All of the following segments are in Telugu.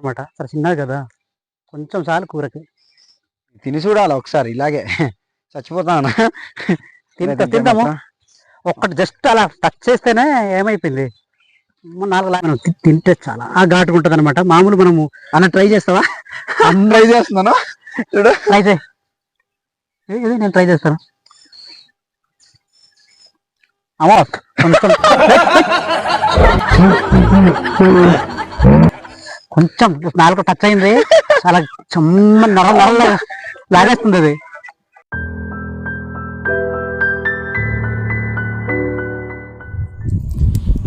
అనమాట సరే చిన్నది కదా. కొంచెం చాలు కూరకి. తిని చూడాలి ఒకసారి ఇలాగే. చచ్చిపోతాను? తింటా తింటాము ఒక్కటి జస్ట్ అలా టచ్ చేస్తేనే ఏమైపోయింది? నాలుగు లాగా తింటే చాలా ఆ ఘాటుగా ఉంటుంది అనమాట మామూలు మనము అన్న ట్రై చేస్తావా? ట్రై చేస్తున్నాను? చూడు. ట్రై చేయి. ఇది నేను ట్రై చేస్తాను. అమ్మో కొంచెం. కొంచెం నాలుగు టచ్ అయింది. చాలా చెమ్మ నర లాగేస్తుంది అది.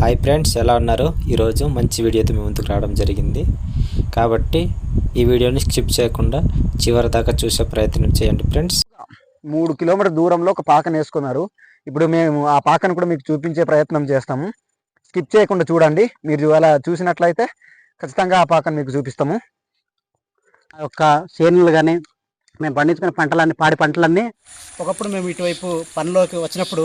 హాయ్ ఫ్రెండ్స్ ఎలా ఉన్నారు? ఈరోజు మంచి వీడియోతో మీ ముందుకు రావడం జరిగింది. కాబట్టి ఈ వీడియోని స్కిప్ చేయకుండా చివరి దాకా చూసే ప్రయత్నం చేయండి ఫ్రెండ్స్. మూడు కిలోమీటర్ దూరంలో ఒక పాకను వేసుకున్నారు. ఇప్పుడు మేము ఆ పాకను కూడా మీకు చూపించే ప్రయత్నం చేస్తాము. స్కిప్ చేయకుండా చూడండి. మీరు అలా చూసినట్లయితే ఖచ్చితంగా ఆ పాకను మీకు చూపిస్తాము. ఆ యొక్క చేనులు కానీ మేము పండించుకునే పంటలన్నీ పాడి పంటలన్నీ ఒకప్పుడు మేము ఇటువైపు పనిలోకి వచ్చినప్పుడు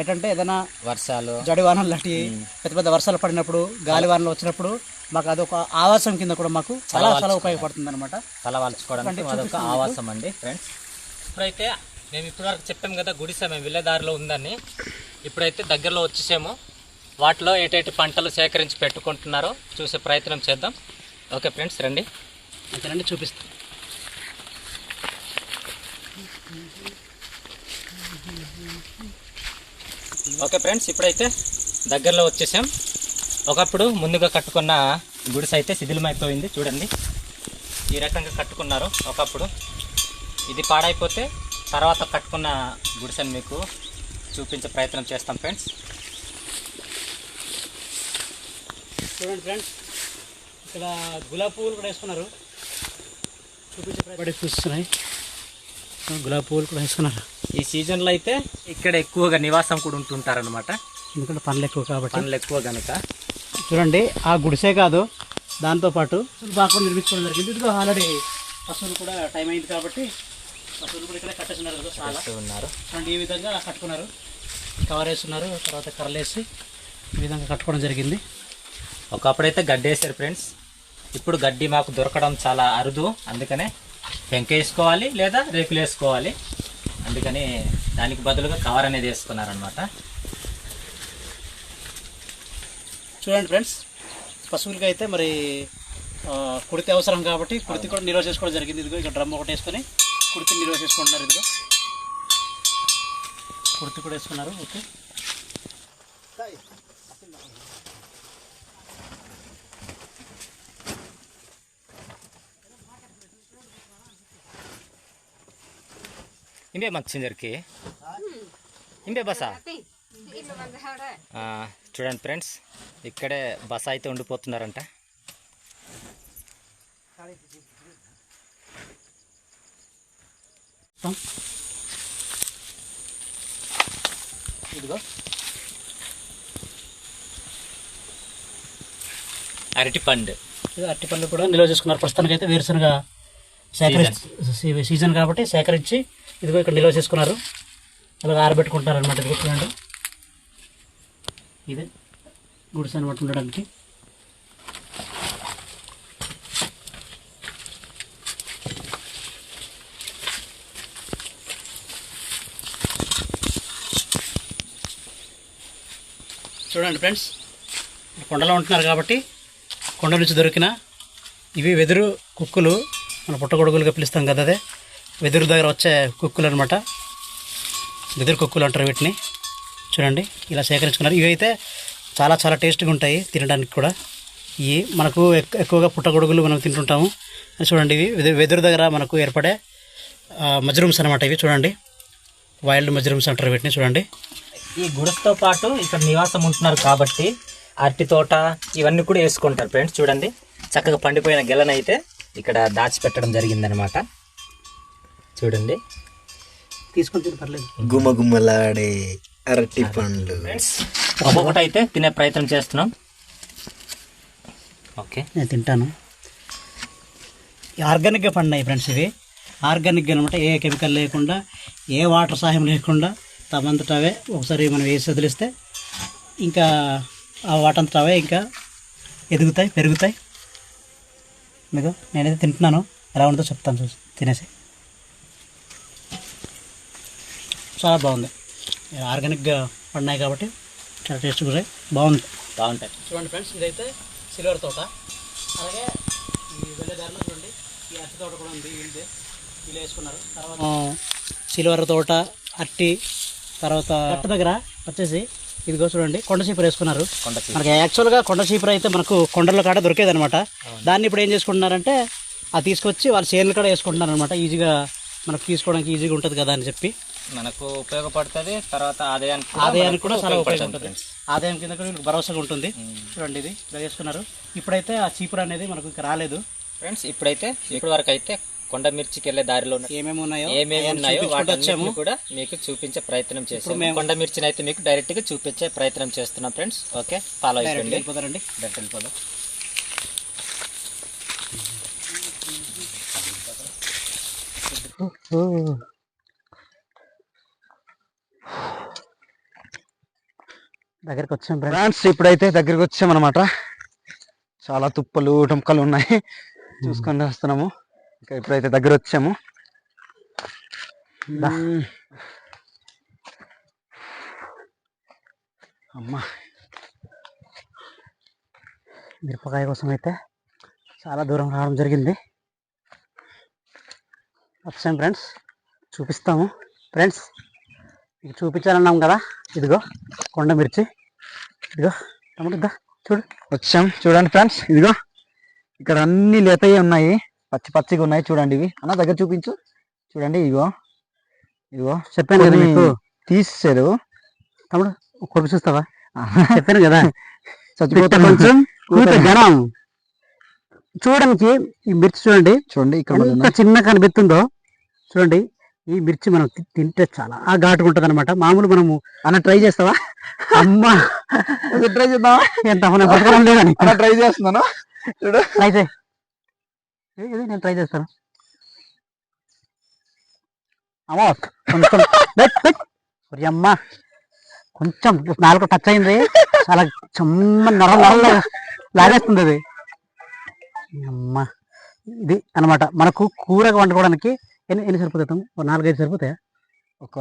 ఏంటంటే ఏదైనా వర్షాలు. జడి వానలు లాంటి పెద్ద పెద్ద వర్షాలు పడినప్పుడు గాలి వానలు వచ్చినప్పుడు మాకు అదొక ఆవాసం కింద కూడా మాకు చాలా చాలా ఉపయోగపడుతుంది అనమాట తలవాల్చుకోవడానికి అంటే అదొక చూపిస్తాను ఆవాసం అండి ఫ్రెండ్స్. ఇప్పుడైతే మేము ఇప్పటివరకు చెప్పాం కదా గుడిసె మేము వెళ్ళేదారిలో ఉందని. ఇప్పుడైతే దగ్గరలో వచ్చేసాము. వాటిలో ఏటేటి పంటలు సేకరించి పెట్టుకుంటున్నారో చూసే ప్రయత్నం చేద్దాం. ఓకే ఫ్రెండ్స్ రండి. అంతేనండి చూపిస్తాం. ఓకే ఫ్రెండ్స్ ఇప్పుడైతే దగ్గరలో వచ్చేసాం. ఒకప్పుడు ముందుగా కట్టుకున్న గుడిసె అయితే శిథిలమైపోయింది. చూడండి. ఈ రకంగా కట్టుకున్నారు ఒకప్పుడు. ఇది పాడైపోతే తర్వాత కట్టుకున్న గుడిసెని మీకు చూపించే ప్రయత్నం చేస్తాం ఫ్రెండ్స్. చూడండి ఫ్రెండ్స్. ఇక్కడ గులాబీ పువ్వులు కూడా వేసుకున్నారు. చూపించే చూస్తున్నాయి. గులాబీ పువ్వులు కూడా వేసుకున్నారు. ఈ సీజన్లో అయితే ఇక్కడ ఎక్కువగా నివాసం కూడా ఉంటుంటారనమాట ఎందుకంటే పనులు ఎక్కువ కాబట్టి. పనులు ఎక్కువ కనుక చూడండి ఆ గుడిసే కాదు. దాంతోపాటు బాగా నిర్మించుకోవడం జరిగింది. ఇదిగో ఆల్రెడీ పశువులు కూడా టైం అయింది కాబట్టి పశువులు కూడా ఇక్కడ కట్టేస్తున్నారు. చాలా. ఉన్నారు. చూడండి ఈ విధంగా కట్టుకున్నారు. కవర్ వేస్తున్నారు. తర్వాత కర్రలేసి ఈ విధంగా కట్టుకోవడం జరిగింది. ఒకప్పుడైతే గడ్డి వేసారు ఫ్రెండ్స్ ఇప్పుడు గడ్డి మాకు దొరకడం చాలా అరుదు. అందుకనే పెంకేసుకోవాలి లేదా రేకులు వేసుకోవాలి. అందుకని దానికి బదులుగా కవర్ అనేది వేసుకున్నారనమాట చూడండి ఫ్రెండ్స్ పశువులకి అయితే మరి కుడితి అవసరం కాబట్టి కుడితి కూడా నిల్వ చేసుకోవడం జరిగింది. ఇదిగో ఇక్కడ డ్రమ్ ఒకటి వేసుకొని కుడితి నిల్వ చేసుకుంటున్నారు ఇదిగో. కుడితి కూడా వేసుకున్నారు. ఓకే. ఇంబే మాకు చిందరికి ఇంబే బసా చూడండి ఫ్రెండ్స్ ఇక్కడే బస అయితే ఉండిపోతున్నారంట ఇదిగో. అరటి పండు. ఇది అరటిపళ్ళు కూడా నిల్వ చేసుకున్నారు. ప్రస్తుతానికి అయితే వేరుశనగ సేకరి సీజన్. కాబట్టి సేకరించి ఇదిగో ఇక్కడ నిల్వ చేసుకున్నారు. అలాగే ఆరబెట్టుకుంటారు అనమాట ఇదిగో చూడండి ఇదే గుడిసె అనమాట ఉండడానికి. చూడండి ఫ్రెండ్స్ కొండలో ఉంటున్నారు కాబట్టి కొండ నుంచి దొరికిన ఇవి వెదురు కుక్కులు. మన పుట్టగొడుగులుగా పిలుస్తాం కదా అదే. వెదురు దగ్గర వచ్చే కుక్కులు అనమాట వెదురు కుక్కులు అంటారు వీటిని. చూడండి ఇలా సేకరించుకున్నారు. ఇవి అయితే చాలా చాలా టేస్ట్గా ఉంటాయి తినడానికి కూడా. ఇవి మనకు ఎక్కువగా పుట్టగొడుగులు మనం తింటుంటాము. చూడండి ఇవి వెదురు దగ్గర మనకు ఏర్పడే మజ్రూమ్స్ అనమాట ఇవి చూడండి. వైల్డ్ మజ్రూమ్స్ అంటారు వీటిని చూడండి. ఈ గుడస్తో పాటు ఇక్కడ నివాసం ఉంటున్నారు కాబట్టి అరటి తోట ఇవన్నీ కూడా వేసుకుంటారు ఫ్రెండ్స్ చూడండి. చక్కగా పండిపోయిన గెలనైతే ఇక్కడ దాచిపెట్టడం జరిగిందనమాట. చూడండి. తీసుకొని పర్లేదు. గుమగుమలాడే అరటి పండ్లు. ఫ్రెండ్స్ ఒక్కొక్కటి అయితే తినే ప్రయత్నం చేస్తున్నాం. ఓకే. నేను తింటాను. ఆర్గానిక్గా పండినాయి ఫ్రెండ్స్ ఇవి. ఆర్గానిక్గా అనమాట ఏ కెమికల్ లేకుండా ఏ వాటర్ సహాయం లేకుండా తమంతట అవే ఒకసారి మనం వేసి వదిలిస్తే ఇంకా ఆ వాటంతట అవే ఇంకా ఎదుగుతాయి పెరుగుతాయి. మీకు నేనైతే తింటున్నాను. ఎలా ఉంటుందో చెప్తాను చూసి. తినేసి. చాలా బాగుంది. ఆర్గానిక్గా పడినాయి కాబట్టి చాలా టేస్ట్గా ఉన్నాయి బాగుంది. బాగుంటాయి. చూడండి ఫ్రెండ్స్ ఇదైతే సిల్వర్ తోట. అలాగే ఈ వెళ్ళే దారిలో చూడండి. ఈ అరటి తోట కూడా ఉంది. వీళ్ళది వీళ్ళు వేసుకున్నారు. తర్వాత సిల్వర్ తోట అట్టి తర్వాత అట్ట దగ్గర వచ్చేసి ఇదిగో చూడండి కొండ చీపురు వేసుకున్నారు. మనకి యాక్చువల్గా కొండ చీపురు అయితే మనకు కొండల కాడ దొరికేది అనమాట దాన్ని ఇప్పుడు ఏం చేసుకుంటున్నారంటే అది తీసుకొచ్చి వాళ్ళ చేనుల కాడ వేసుకుంటున్నారు అనమాట ఈజీగా మనకు తీసుకోవడానికి ఈజీగా ఉంటుంది కదా అని చెప్పి. మనకు ఉపయోగపడుతుంది తర్వాత ఆదాయానికి ఆదాయానికి కూడా చాలా ఉపయోగం ఉపయోగపడుతుంది. ఆదాయం కింద కూడా భరోసాగా ఉంటుంది. చూడండి ఇది ఇలా చేసుకున్నారు ఇప్పుడైతే ఆ చీపురు అనేది మనకు రాలేదు. ఫ్రెండ్స్ ఇప్పుడైతే ఇప్పటి వరకు అయితే కొండ మిర్చికి వెళ్ళే దారిలో ఏమేమి ఉన్నాయో ఏమేమి ఉన్నాయో వాటి కూడా మీకు చూపించే ప్రయత్నం చేస్తాము మేము- కొండ మిర్చిని అయితే మీకు డైరెక్ట్గా చూపించే ప్రయత్నం చేస్తున్నాం ఫ్రెండ్స్ ఓకే ఫాలో అయిపోండి. వెళ్ళిపోతారండి డైరెక్ట్ వెళ్ళిపోదాం. దగ్గరికి వచ్చాం ఫ్రెండ్స్ ఇప్పుడైతే దగ్గరికి వచ్చామన్నమాట. చాలా తుప్పలు టుంకలు ఉన్నాయి. చూసుకొని వస్తున్నాము. ఇంకా ఇప్పుడైతే దగ్గర వచ్చాము. అమ్మా. మిరపకాయ కోసం అయితే చాలా దూరం రావడం జరిగింది. వచ్చాం ఫ్రెండ్స్ చూపిస్తాము. ఫ్రెండ్స్ మీకు చూపించాలన్నాం కదా? ఇదిగో కొండ మిర్చి. ఇదిగో తమ్ముడు చూడు. వచ్చాం. చూడండి ఫ్రెండ్స్ ఇదిగో. ఇక్కడ అన్ని లేతయ్యే ఉన్నాయి. పచ్చి పచ్చిగా ఉన్నాయి చూడండి ఇవి. అన్న దగ్గర చూపించు. చూడండి ఇదిగో. ఇదిగో చెప్పాను కదా మీకు. తీసేశారు. తమ్ముడు కొడుకు చూస్తావా? చెప్పాను కదా. చచ్చిపోతే కొంచెం చూడడానికి ఈ మిర్చి చూడండి. చూడండి ఇక్కడ ఎంత. చిన్న కనిపిస్తుందో. చూడండి ఈ మిర్చి మనం తింటే చాలా ఘాటుగా ఉంటుంది అనమాట మామూలు మనము అన్న ట్రై చేస్తావా? అమ్మా. ట్రై చేద్దామా? ఎంత ట్రై చేస్తున్నాను. చూడు. ఏ- ఇది నేను ట్రై చేస్తాను. అమ్మో కొంచెం అమ్మ కొంచెం నాలుగు టచ్ అయింది. చాలా చెమ్మ నర నరలో లాగేస్తుంది అది అమ్మ ఇది అన్నమాట మనకు కూరగా వండుకోవడానికి ఎన్ని ఎన్ని సరిపోతాయి నాలుగైదు సరిపోతాయా? ఒక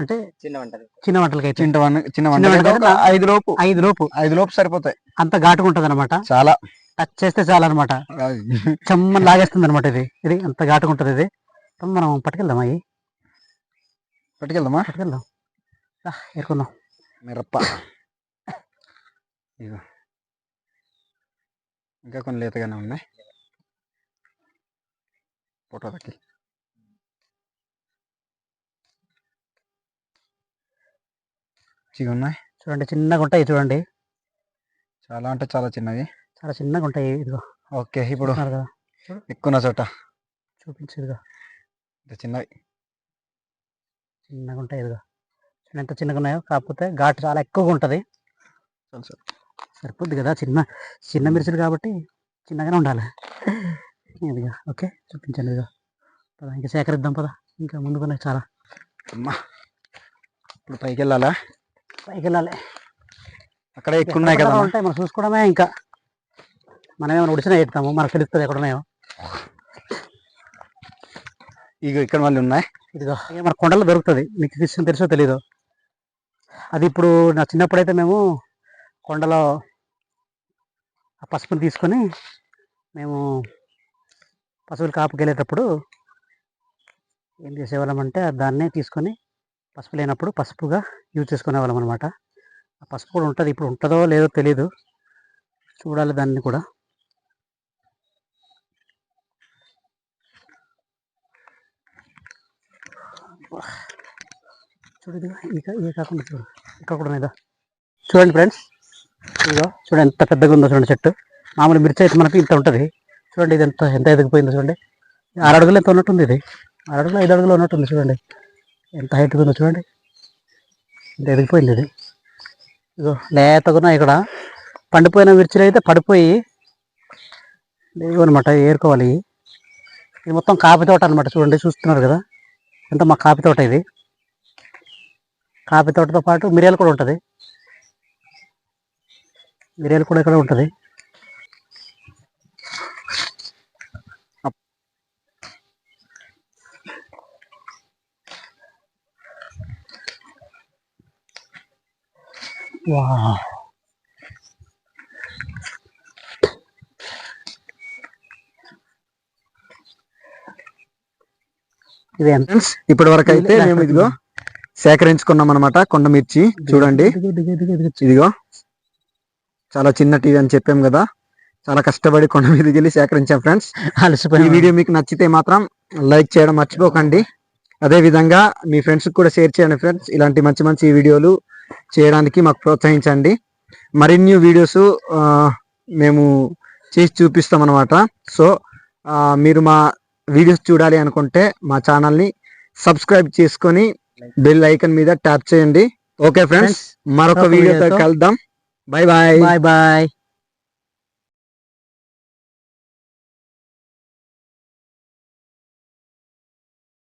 అంటే చిన్న వంటది చిన్న వంటలకి అయితే చిన్న చిన్న చిన్న వంట వంట ఒక ఐదు లోపు. ఐదు లోపు. ఐదు లోపు సరిపోతాయి. అంత ఘాటుగా ఉంటుంది అనమాట చాలా. టచ్ చేస్తే చాలా అనమాట చెమ్మని లాగేస్తుంది అనమాట ఇది. ఇది అంత ఘాటుగా ఉంటుంది ఇది. మనం పట్టుకెళ్దాం అవి పట్టుకెళ్దామా? పట్టుకెళ్దాం. రా, ఏరుకుందాం. మిరప్ప. ఇగో ఇంకా కొన్ని లేతగానే ఉన్నాయి. ఫోటోలకి చిగా ఉన్నాయి. చూడండి చిన్నగా ఉంటాయి చూడండి. చాలా అంటే చాలా చిన్నవి. చాలా చిన్నగా ఉంటాయి ఇదిగో. ఓకే ఇప్పుడు ఎక్కువ చోట. చూపించు ఇదిగో. ఇంత చిన్నవి. చిన్నగా ఉంటాయి ఇదిగో. చూడండి ఎంత చిన్నగా ఉన్నాయో. కాకపోతే ఘాటు చాలా ఎక్కువగా ఉంటుంది. సరిపోద్ది కదా చిన్న చిన్న మిర్చిలు కాబట్టి చిన్నగానే ఉండాలి. ఇదిగా ఓకే చూపించండి ఇదిగో. పద ఇంకా సేకరిద్దాం పద. ఇంకా ముందుకున్నాయి చాలా. అమ్మా ఇప్పుడు పైకి వెళ్ళాలా? పైకి వెళ్ళాలి. అక్కడే ఎక్కువ ఉన్నాయి కదా ఉంటాయి? మనం చూసుకోవడమే ఇంకా. మనం ఏమైనా ఉడిచినా ఎడతాము మనకు తెలుస్తుంది ఎక్కడ ఉన్నాయో ఇగో ఇక్కడ మళ్ళీ ఉన్నాయి. ఇదిగో. ఇక మన కొండలో దొరుకుతుంది. మీకు విషయం తెలుసో తెలీదు. అది ఇప్పుడు నా చిన్నప్పుడు అయితే మేము కొండలో ఆ పసుపుని తీసుకొని మేము పశువులు కాపుకి వెళ్ళేటప్పుడు ఏం చేసేవాళ్ళం అంటే దాన్నే తీసుకొని పసుపు లేనప్పుడు పసుపుగా యూజ్ చేసుకునేవాళ్ళం అనమాట ఆ పసుపు కూడా ఉంటుంది ఇప్పుడు ఉంటుందో లేదో తెలీదు. చూడాలి దాన్ని కూడా. చూడు ఇక ఇక కాకుండా చూడు ఇక్కడ కూడా ఉన్నదా చూడండి ఫ్రెండ్స్ ఇదిగో చూడండి ఎంత పెద్దగా ఉందో చూడండి చెట్టు. మామూలు మిర్చి అయితే మనకి ఇంత ఉంటుంది. చూడండి ఇది ఎంత ఎంత ఎదిగిపోయిందో చూడండి. ఆరు అడుగులు ఎంత ఉన్నట్టుంది ఇది. ఆరు అడుగులు ఐదు అడుగులు ఉన్నట్టుంది చూడండి. ఎంత హైట్ ఉందో చూడండి. ఇంత ఎదిగిపోయింది ఇది. ఇదో లేతగా ఇక్కడ పండిపోయిన మిర్చిలు అయితే పడిపోయి అనమాట ఏరుకోవాలి. ఇది మొత్తం కాఫీ తోట అనమాట చూడండి చూస్తున్నారు కదా. ఎంత మా కాఫీ తోట ఇది. కాఫీ తోటతో పాటు మిరియాలు కూడా ఉంటుంది. మిరియాలు కూడా ఇక్కడ ఉంటుంది. ఇది ఫ్రెండ్స్ ఇప్పటి వరకు అయితే మేము ఇదిగో సేకరించుకున్నాం అనమాట కొండ మిర్చి. చూడండి. ఇదిగో. చాలా చిన్న టీవీ అని చెప్పాం కదా. చాలా కష్టపడి కొండ మీదకి వెళ్ళి సేకరించాం ఫ్రెండ్స్. ఈ అలసిపోయి. వీడియో మీకు నచ్చితే మాత్రం లైక్ చేయడం మర్చిపోకండి. అదే విధంగా మీ ఫ్రెండ్స్ కూడా షేర్ చేయండి ఫ్రెండ్స్. ఇలాంటి మంచి మంచి వీడియోలు చేయడానికి మాకు ప్రోత్సహించండి. మరిన్ని వీడియోస్ మేము చేసి చూపిస్తాం అనమాట సో మీరు మా వీడియోస్ చూడాలి అనుకుంటే మా ఛానల్ని సబ్స్క్రైబ్ చేసుకొని బెల్ ఐకన్ మీద ట్యాప్ చేయండి. ఓకే ఫ్రెండ్స్ మరొక వీడియోతో కలుద్దాం. Bye bye. Bye bye.